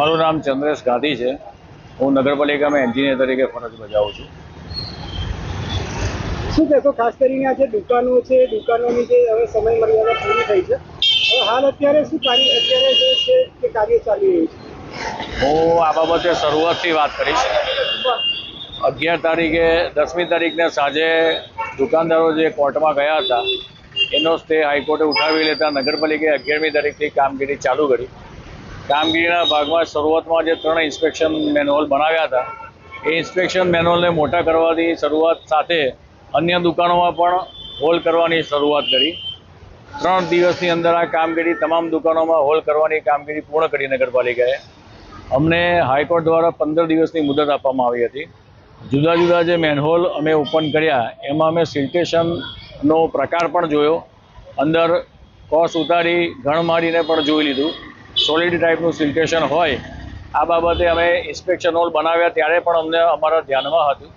મારું નામ ચંદ્રેશ ગાંધી છે. હું નગરપાલિકામાં એન્જિનિયર તરીકે ફરજ બજાવું છું. શું કહેશો? ખાસ કરીને આ જે દુકાનો છે દુકાનોની જે હવે સમય મર્યાદા પૂરી થઈ છે. હવે હાલ અત્યારે શું કાર્ય અત્યારે જે છે તે કાર્ય ચાલી રહ્યું હું આ બાબતે શરૂઆતથી વાત કરીશ. અગિયાર તારીખે દસમી તારીખને સાંજે દુકાનદારો જે કોર્ટમાં ગયા હતા એનો સ્ટે હાઈકોર્ટે ઉઠાવી લેતા નગરપાલિકાએ અગિયારમી તારીખથી કામગીરી ચાલુ કરી. કામગીરીના ભાગમાં શરૂઆતમાં જે ત્રણ ઇન્સ્પેક્શન મેન્યુઅલ બનાવ્યા હતા, એ ઇન્સ્પેક્શન મેન્યુઅલને મોટા કરવાની શરૂઆત સાથે અન્ય દુકાનોમાં પણ હોલ કરવાની શરૂઆત કરી. ત્રણ દિવસની અંદર આ કામગીરી તમામ દુકાનોમાં હોલ કરવાની કામગીરી પૂર્ણ કરી નગરપાલિકાએ. અમને હાઈકોર્ટ દ્વારા પંદર દિવસની મુદત આપવામાં આવી હતી. જુદા જુદા જે મેનહોલ અમે ઓપન કર્યા, એમાં અમે સિલ્ટેશનનો પ્રકાર પણ જોયો. અંદર કોસ ઉતારી ઘણ મારીને પણ જોઈ લીધું. સોલિડ ટાઈપનું સિલ્કેશન હોય, આ બાબતે અમે ઇન્સ્પેક્શન હોલ બનાવ્યા ત્યારે પણ અમને અમારા ધ્યાનમાં હતું.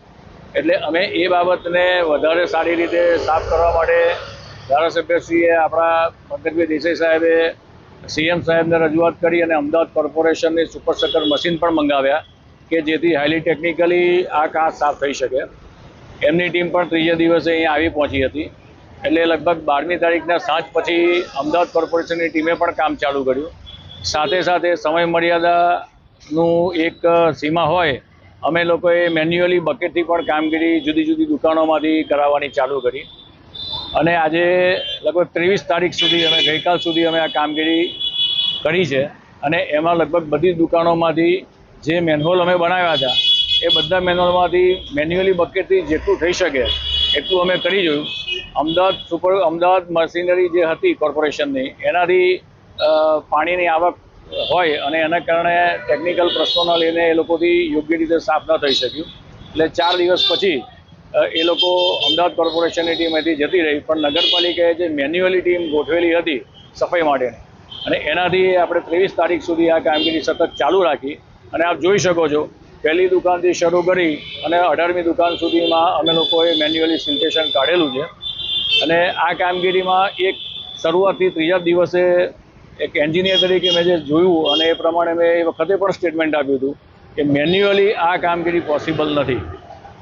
એટલે અમે એ બાબતને વધારે સારી રીતે સાફ કરવા માટે ધારાસભ્યશ્રીએ આપણા પંકજભાઈ દેસાઈ સાહેબે, સીએમ સાહેબને રજૂઆત કરી અને અમદાવાદ કોર્પોરેશનની સુપર સકર મશીન પણ મંગાવ્યા કે જેથી હાઈલી ટેકનિકલી આ કાચ સાફ થઈ શકે. એમની ટીમ પણ ત્રીજા દિવસે અહીંયા આવી પહોંચી હતી. એટલે લગભગ બારમી તારીખના સાંજ પછી અમદાવાદ કોર્પોરેશનની ટીમે પણ કામ ચાલુ કર્યું. સાથે સાથે સમય મર્યાદાનું એક સીમા હોય, અમે લોકોએ મેન્યુઅલી બકેટથી પણ કામગીરી જુદી જુદી દુકાનોમાંથી કરાવવાની ચાલુ કરી. અને આજે લગભગ ત્રેવીસ તારીખ સુધી અમે ગઈકાલ સુધી અમે આ કામગીરી કરી છે. અને એમાં લગભગ બધી દુકાનોમાંથી જે મેનહોલ અમે બનાવ્યા હતા, એ બધા મેનહોલમાંથી મેન્યુઅલી બકેટથી જેટલું થઈ શકે એટલું અમે કરી જોયું. અમદાવાદ સુપર, અમદાવાદ મશીનરી જે હતી કોર્પોરેશનની, એનાથી પાણીની આવક હોય અને એના કારણે ટેકનિકલ પ્રશ્નોના લઈને એ લોકોથી યોગ્ય રીતે સાફ ન થઈ શક્યું. એટલે ચાર દિવસ પછી એ લોકો અમદાવાદ કોર્પોરેશનની ટીમ અહીંથી જતી રહી, પણ નગરપાલિકાએ જે મેન્યુઅલી ટીમ ગોઠવેલી હતી સફાઈ માટેની, અને એનાથી આપણે ત્રેવીસ તારીખ સુધી આ કામગીરી સતત ચાલુ રાખી, અને આપ જોઈ શકો છો, પહેલી દુકાનથી શરૂ કરી અને અઢારમી દુકાન સુધીમાં અમે લોકોએ મેન્યુઅલી સિલ્ટેશન કાઢેલું છે. અને આ કામગીરીમાં એક શરૂઆતથી ત્રીજા દિવસે એક એન્જિનિયર તરીકે મેં જે જોયું અને એ પ્રમાણે મેં એ વખતે પણ સ્ટેટમેન્ટ આપ્યું હતું કે મેન્યુઅલી આ કામગીરી પોસિબલ નથી.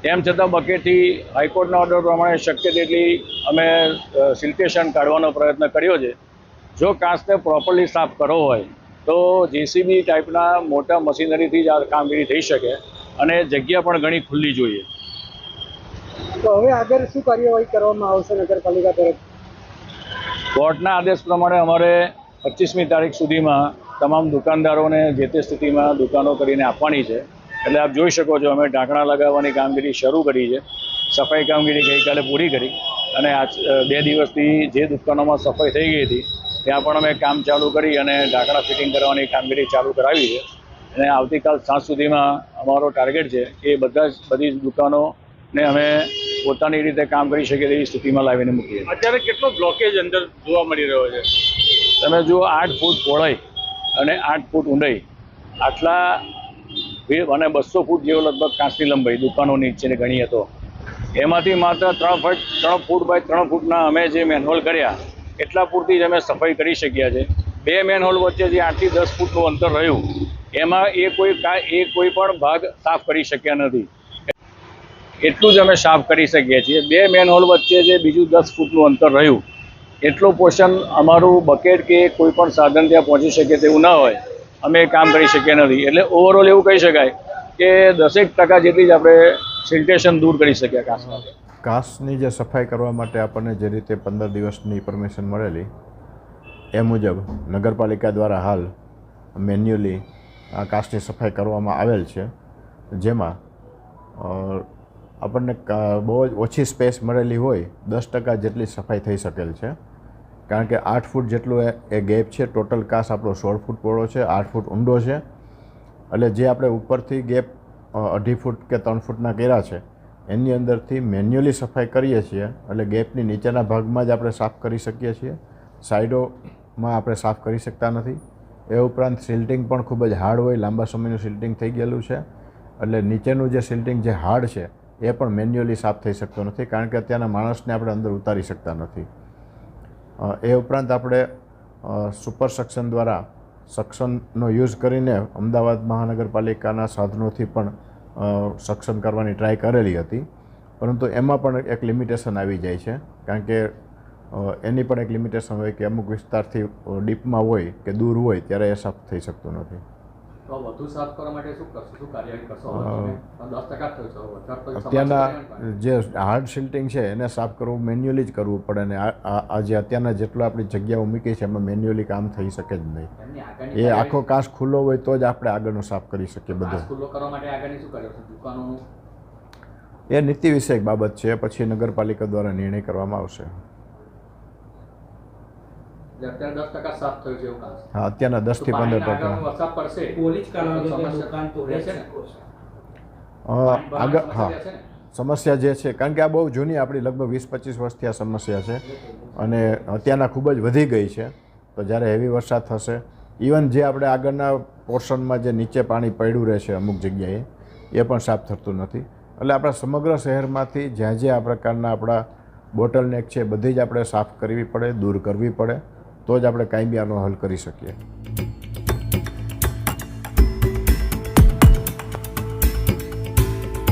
તેમ છતાં બકેટથી હાઈકોર્ટના ઓર્ડર પ્રમાણે શક્ય તેટલી અમે સિલ્ટેશન કાઢવાનો પ્રયત્ન કર્યો છે. જો કાચને પ્રોપરલી સાફ કરવો હોય તો જેસીબી ટાઈપના મોટા મશીનરીથી જ આ કામગીરી થઈ શકે અને જગ્યા પણ ઘણી ખુલ્લી જોઈએ. તો હવે આગળ શું કાર્યવાહી કરવામાં આવશે નગરપાલિકા તરફ કોર્ટના આદેશ પ્રમાણે અમારે પચીસમી તારીખ સુધીમાં તમામ દુકાનદારોને જે તે સ્થિતિમાં દુકાનો કરીને આપવાની છે. એટલે આપ જોઈ શકો છો, અમે ઢાંકણા લગાવવાની કામગીરી શરૂ કરી છે. સફાઈ કામગીરી ગઈકાલે પૂરી કરી અને આજ બે દિવસથી જે દુકાનોમાં સફાઈ થઈ ગઈ હતી, ત્યાં પણ અમે કામ ચાલુ કરી અને ઢાંકણા ફિટિંગ કરવાની કામગીરી ચાલુ કરાવી છે. અને આવતીકાલ સાંજ સુધીમાં અમારો ટાર્ગેટ છે કે બધા જ, બધી જ દુકાનોને અમે પોતાની રીતે કામ કરી શકીએ તેવી સ્થિતિમાં લાવીને મૂકીએ અત્યારે કેટલો બ્લોકેજ અંદર જોવા મળી રહ્યો છે? તમે જુઓ, આઠ ફૂટ પહોળાઈ અને આઠ ફૂટ ઊંડાઈ. આટલા અને બસો ફૂટ જેવો લગભગ કાંસની લંબાઈ દુકાનો નીચે ગણી હતો. એમાંથી માત્ર ત્રણ ફૂટ ત્રણ ફૂટ બાય ત્રણ ફૂટના અમે જે મેનહોલ કર્યા, એટલા પૂરતી જ અમે સફાઈ કરી શક્યા છે. બે મેનહોલ વચ્ચે જે આઠથી દસ ફૂટનું અંતર રહ્યું, એમાં એ કોઈ એ કોઈ પણ ભાગ સાફ કરી શક્યા નથી. એટલું જ અમે સાફ કરી શકીએ છીએ. બે મેનહોલ વચ્ચે જે બીજું દસ ફૂટનું અંતર રહ્યું એટલું પોષણ અમારું બકેટ કે કોઈ પણ સાધન ત્યાં પહોંચી શકે તેવું ના હોય, અમે કામ કરી શકીએ નથી. એટલે ઓવરઓલ એવું કહી શકાય કે દસેક ટકા જેટલી જ આપણે સિલ્ટેશન દૂર કરી શક્યા કાચમાં કાચની જે સફાઈ કરવા માટે આપણને જે રીતે પંદર દિવસની પરમિશન મળેલી, એ મુજબ નગરપાલિકા દ્વારા હાલ મેન્યુઅલી આ કાચની સફાઈ કરવામાં આવેલ છે, જેમાં આપણને બહુ જ ઓછી સ્પેસ મળેલી હોય, દસ ટકા જેટલી સફાઈ થઈ શકેલ છે. કારણ કે આઠ ફૂટ જેટલું એ- ગેપ છે, ટોટલ કાસ આપણો સોળ ફૂટ પહોળો છે, આઠ ફૂટ ઊંડો છે. એટલે જે આપણે ઉપરથી ગેપ અઢી ફૂટ કે ત્રણ ફૂટના કર્યા છે, એની અંદરથી મેન્યુઅલી સફાઈ કરીએ છીએ. એટલે ગેપની નીચેના ભાગમાં જ આપણે સાફ કરી શકીએ છીએ. સાઈડોમાં આપણે સાફ કરી શકતા નથી. એ ઉપરાંત સિલ્ટિંગ પણ ખૂબ જ હાર્ડ હોય, લાંબા સમયનું સિલ્ટિંગ થઈ ગયેલું છે. એટલે નીચેનું જે સિલ્ટિંગ જે હાર્ડ છે, એ પણ મેન્યુઅલી સાફ થઈ શકતો નથી, કારણ કે અત્યારના માણસને આપણે અંદર ઉતારી શકતા નથી. એ ઉપરાંત આપણે સુપર સક્શન દ્વારા સક્શનનો યુઝ કરીને અમદાવાદ મહાનગરપાલિકાના સાધનોથી પણ સક્ષમ કરવાની ટ્રાય કરેલી હતી. પરંતુ એમાં પણ એક લિમિટેશન આવી જાય છે. કારણ કે એની પણ એક લિમિટેશન હોય કે અમુક વિસ્તારથી ડીપમાં હોય કે દૂર હોય ત્યારે એ સાફ થઈ શકતું નથી. તો વધુ સાફ કરવા માટે શું કરશો? શું કાર્યવાહી કરશો? દસ ટકા થયું છે. હવે વધારે તો અત્યારના જે હાર્ડ શિલ્ટિંગ છે એને સાફ કરવું મેન્યુઅલી જ કરવું પડે અને આ- આ આ જે અત્યારના જેટલો આપણી જગ્યાઓ મૂકી છે એમાં મેન્યુઅલી કામ થઈ શકે જ નહીં. એ આખો કાચ ખુલ્લો હોય તો જ આપણે આગળનું સાફ કરી શકીએ બધું. ખુલ્લો કરવા માટે આગળની શું કર્યો છે દુકાનોનું? એ નીતિ વિષયક બાબત છે પછી નગરપાલિકા દ્વારા નિર્ણય કરવામાં આવશે. તો અત્યારના? અ, પાણી ભરાવાની આગળ સમસ્યા હા સમસ્યા જે છે કારણ કે આ બહુ જૂની આપણી લગભગ વીસ પચીસ વર્ષથી આ સમસ્યા છે અને અત્યારના ખૂબ જ વધી ગઈ છે. તો જ્યારે હેવી વરસાદ થશે ઇવન જે આપણે આગળના પોર્શનમાં જે નીચે પાણી પડ્યું રહેશે અમુક જગ્યાએ એ પણ સાફ થતું નથી. એટલે આપણા સમગ્ર શહેરમાંથી જ્યાં જ્યાં આ પ્રકારના આપણા બોટલનેક છે બધી જ આપણે સાફ કરવી પડે દૂર કરવી પડે. તો જ આપણે કાયમી આનો હલ કરી શકીએ.